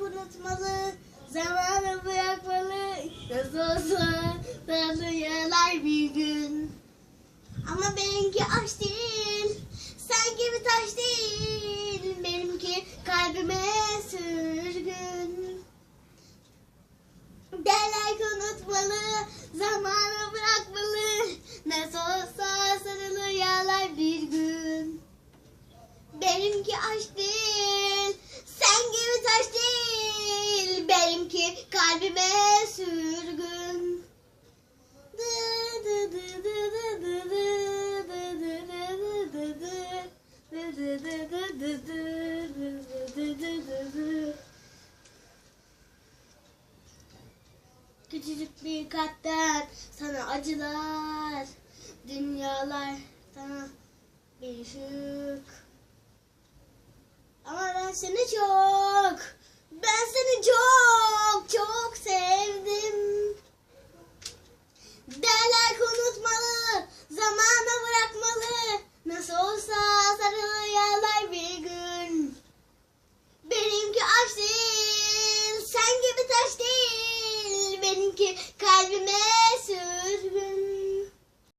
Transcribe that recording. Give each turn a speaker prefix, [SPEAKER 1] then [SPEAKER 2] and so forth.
[SPEAKER 1] layık unutmalı. Zamanı bırakmalı. Nasıl olsa tanıyalar bir gün. Ama benimki aşk değil. Sen gibi taş değil. Benimki kalbime sürgün. Derler ki unutmalı. Zamanı bırakmalı. Nasıl olsa sarılır yağlar bir gün. Benimki aşk değil. Dı dı. Küçücük bir kalpten sana acılar. Dünyalar sana bir ışık. Ama ben seni çok